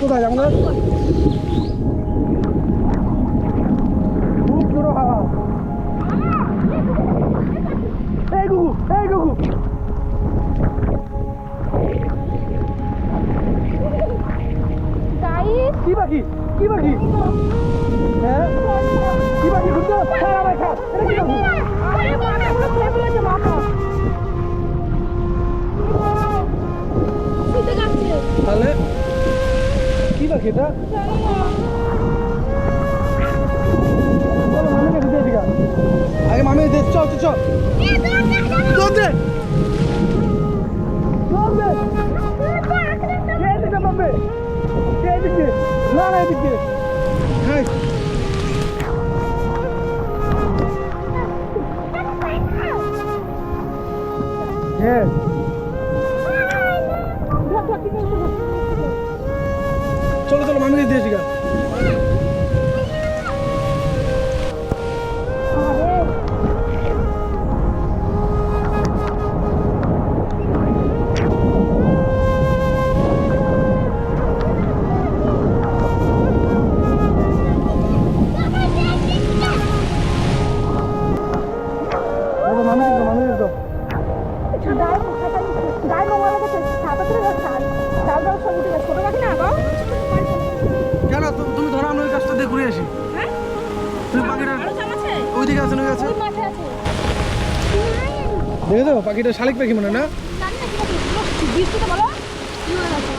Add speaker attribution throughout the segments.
Speaker 1: কোথায়? আমরা খুব জোরে হাওয়া। এই গুগু এই গুগু কি পাখি কি পাখি কি পাখি এটা চলো মামিকে দিতে এদিকে আগে মামি দে চল চল চল চল দে চল দে কে এদিকে মামে কে এদিকে হ্যাঁ হ্যাঁ চলো চলো মামিকে দিয়ে
Speaker 2: গেছে ছোটো পাখি না
Speaker 1: কেন ওইদিকে আছে ওই আছে।
Speaker 2: ওই মাঠে আছে
Speaker 1: দেখে তো, পাখিটা শালিক পাখি মনে না?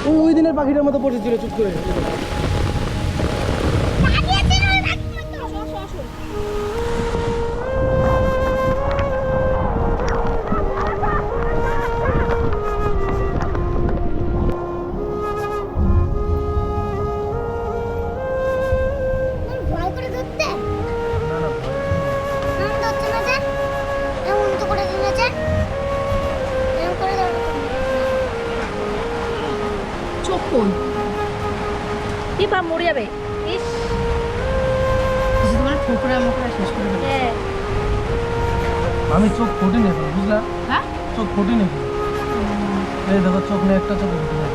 Speaker 2: গেছে
Speaker 1: ওই দিনের পাখিটার মতো পড়েছিল চুপ করে।
Speaker 3: না যে? এমন তো করে এমন করে
Speaker 2: চোখ কোন টিপা মরে যাবে? ইস।
Speaker 4: তোমার ঠোকরা মোকরা শেষ করে দেবে
Speaker 2: হ্যাঁ।
Speaker 1: আমি চোখ ফুটি নেই বুঝলা?
Speaker 2: হ্যাঁ?
Speaker 1: চোখ ফুটি নেই এই দেখো চোখ নেই একটা চোখ ফুটি নেই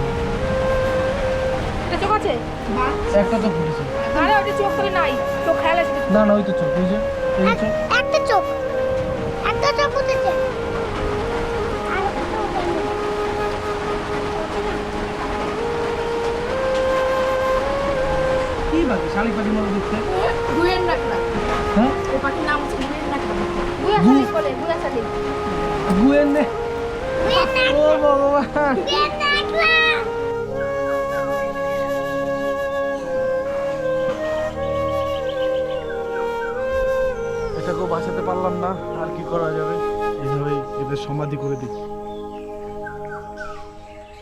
Speaker 2: এটা চোখ আছে?
Speaker 1: একটা চোখ ফুটেছে।
Speaker 2: আরে ওটা চোখ করে নাই। চোখ খেয়াল আছে?
Speaker 1: না না ওই তো চোখ এই চোখ। কি পাখি শালিক মতো দেখতে।
Speaker 2: গুয়ের নাকড়া
Speaker 1: হ্যাঁ?
Speaker 2: ও পাখির নাম হচ্ছে গুয়ের নাকড়া গুয়া শালিক বলে গুয়া শালিক
Speaker 1: গুয়ের নে ও ভগবান। এটাকেও বাঁচাতে পারলাম না আর কি করা যাবে? এইভাবেই এদের সমাধি করে দিই।